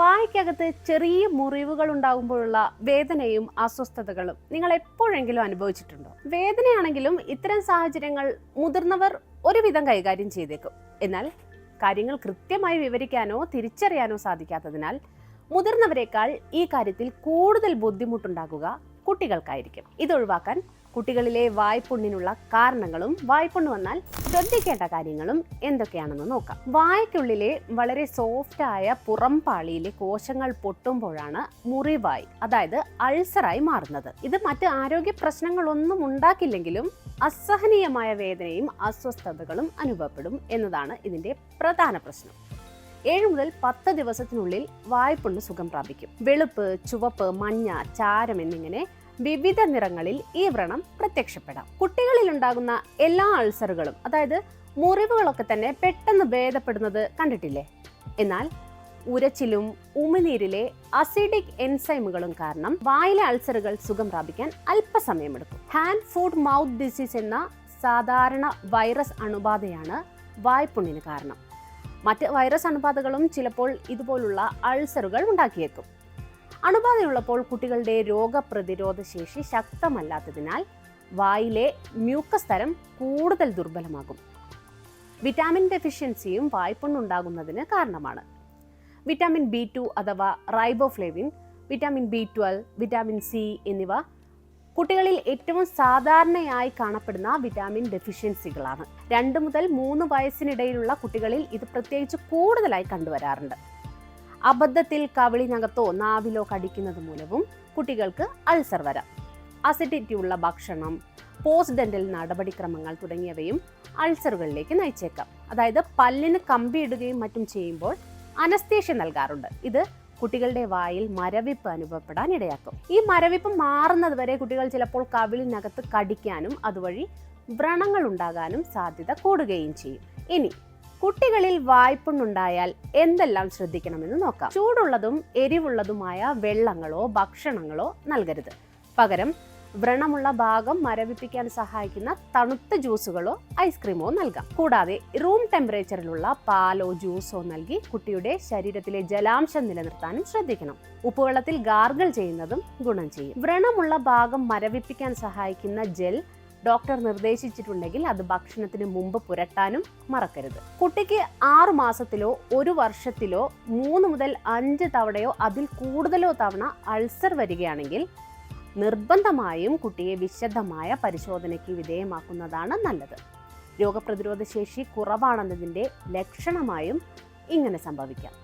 വായ്ക്കകത്ത് ചെറിയ മുറിവുകൾ ഉണ്ടാകുമ്പോഴുള്ള വേദനയും അസ്വസ്ഥതകളും നിങ്ങൾ എപ്പോഴെങ്കിലും അനുഭവിച്ചിട്ടുണ്ടോ? വേദനയാണെങ്കിലും ഇത്തരം സാഹചര്യങ്ങൾ മുതിർന്നവർ ഒരുവിധം കൈകാര്യം ചെയ്തേക്കും. എന്നാൽ കാര്യങ്ങൾ കൃത്യമായി വിവരിക്കാനോ തിരിച്ചറിയാനോ സാധിക്കാത്തതിനാൽ മുതിർന്നവരെക്കാൾ ഈ കാര്യത്തിൽ കൂടുതൽ ബുദ്ധിമുട്ടുണ്ടാകുക കുട്ടികൾക്കായിരിക്കും. ഇതൊഴിവാക്കാൻ കുട്ടികളിലെ വായ്പുണ്ണിനുള്ള കാരണങ്ങളും വായ്പുണ്ണ് വന്നാൽ ശ്രദ്ധിക്കേണ്ട കാര്യങ്ങളും എന്തൊക്കെയാണെന്ന് നോക്കാം. വായ്ക്കുള്ളിലെ വളരെ സോഫ്റ്റ് ആയ പുറംപാളിയിലെ കോശങ്ങൾ പൊട്ടുമ്പോഴാണ് മുറിവായി അതായത് അൾസറായി മാറുന്നത്. ഇത് മറ്റ് ആരോഗ്യ പ്രശ്നങ്ങളൊന്നും ഉണ്ടാക്കില്ലെങ്കിലും അസഹനീയമായ വേദനയും അസ്വസ്ഥതകളും അനുഭവപ്പെടും എന്നതാണ് ഇതിന്റെ പ്രധാന പ്രശ്നം. ഏഴ് മുതൽ പത്ത് ദിവസത്തിനുള്ളിൽ വായ്പുണ്ണ് സുഖം പ്രാപിക്കും. വെളുപ്പ് ചുവപ്പ് മഞ്ഞ ചാരം എന്നിങ്ങനെ വിവിധ നിറങ്ങളിൽ ഈ വ്രണം പ്രത്യക്ഷപ്പെടാം. കുട്ടികളിൽ ഉണ്ടാകുന്ന എല്ലാ അൾസറുകളും അതായത് മുറിവുകളൊക്കെ തന്നെ പെട്ടെന്ന് ഭേദപ്പെടുന്നത് കണ്ടിട്ടില്ലേ? എന്നാൽ ഉരച്ചിലും ഉമിനീരിലെ അസിഡിക് എൻസൈമുകളും കാരണം വായിലെ അൾസറുകൾ സുഖം പ്രാപിക്കാൻ അല്പസമയമെടുക്കും. ഹാൻഡ് ഫുഡ് മൗത്ത് ഡിസീസ് എന്ന സാധാരണ വൈറസ് അണുബാധയാണ് വായ്പുണ്ണിന് കാരണം. മറ്റ് വൈറസ് അണുബാധകളും ചിലപ്പോൾ ഇതുപോലുള്ള അൾസറുകൾ ഉണ്ടാക്കിയേക്കും. അണുബാധയുള്ളപ്പോൾ കുട്ടികളുടെ രോഗപ്രതിരോധ ശേഷി ശക്തമല്ലാത്തതിനാൽ വായിലെ മ്യൂക്കസ് തരം കൂടുതൽ ദുർബലമാകും. വിറ്റാമിൻ ഡെഫിഷ്യൻസിയും വായ്പുണ്ണുണ്ടാകുന്നതിന് കാരണമാണ്. വിറ്റാമിൻ ബി ടു അഥവാ riboflavin vitamin B twelve vitamin C എന്നിവ കുട്ടികളിൽ ഏറ്റവും സാധാരണയായി കാണപ്പെടുന്ന വിറ്റാമിൻ ഡെഫിഷ്യൻസികളാണ്. രണ്ട് മുതൽ മൂന്ന് വയസ്സിനിടയിലുള്ള കുട്ടികളിൽ ഇത് പ്രത്യേകിച്ച് കൂടുതലായി കണ്ടുവരാറുണ്ട്. അബദ്ധത്തിൽ കവിളിനകത്തോ നാവിലോ കടിക്കുന്നത് മൂലവും കുട്ടികൾക്ക് അൾസർ വരാം. അസിഡിറ്റി ഉള്ള ഭക്ഷണം പോസ്റ്റ് ഡെന്റൽ നടപടിക്രമങ്ങൾ തുടങ്ങിയവയും അൾസറുകളിലേക്ക് നയിച്ചേക്കാം. അതായത് പല്ലിന് കമ്പിയിടുകയും മറ്റും ചെയ്യുമ്പോൾ അനസ്തേഷ്യ നൽകാറുണ്ട്. ഇത് കുട്ടികളുടെ വായിൽ മരവിപ്പ് അനുഭവപ്പെടാൻ ഇടയാക്കും. ഈ മരവിപ്പ് മാറുന്നത് വരെ കുട്ടികൾ ചിലപ്പോൾ കവിളിനകത്ത് കടിക്കാനും അതുവഴി വ്രണങ്ങൾ ഉണ്ടാകാനും സാധ്യത കൂടുകയും ചെയ്യും. ഇനി കുട്ടികളിൽ വായ്പുണ്ണുണ്ടായാൽ എന്തെല്ലാം ശ്രദ്ധിക്കണമെന്ന് നോക്കാം. ചൂടുള്ളതും എരിവുള്ളതുമായ വെള്ളങ്ങളോ ഭക്ഷണങ്ങളോ നൽകരുത്. പകരം വ്രണമുള്ള ഭാഗം മരവിപ്പിക്കാൻ സഹായിക്കുന്ന തണുത്ത ജ്യൂസുകളോ ഐസ്ക്രീമോ നൽകാം. കൂടാതെ റൂം ടെമ്പറേച്ചറിലുള്ള പാലോ ജ്യൂസോ നൽകി കുട്ടിയുടെ ശരീരത്തിലെ ജലാംശം നിലനിർത്താനും ശ്രദ്ധിക്കണം. ഉപ്പുവെള്ളത്തിൽ ഗാർഗിൾ ചെയ്യുന്നതും ഗുണം ചെയ്യും. വ്രണമുള്ള ഭാഗം മരവിപ്പിക്കാൻ സഹായിക്കുന്ന ജെൽ ഡോക്ടർ നിർദ്ദേശിച്ചിട്ടുണ്ടെങ്കിൽ അത് ഭക്ഷണത്തിന് മുമ്പ് പുരട്ടാനും മറക്കരുത്. കുട്ടിക്ക് ആറു മാസത്തിലോ ഒരു വർഷത്തിലോ മൂന്ന് മുതൽ അഞ്ച് തവണയോ അതിൽ കൂടുതലോ തവണ അൾസർ വരികയാണെങ്കിൽ നിർബന്ധമായും കുട്ടിയെ വിശദമായ പരിശോധനയ്ക്ക് വിധേയമാക്കുന്നതാണ് നല്ലത്. രോഗപ്രതിരോധ ശേഷി കുറവാണെന്നതിന്റെ ലക്ഷണമായും ഇങ്ങനെ സംഭവിക്കാം.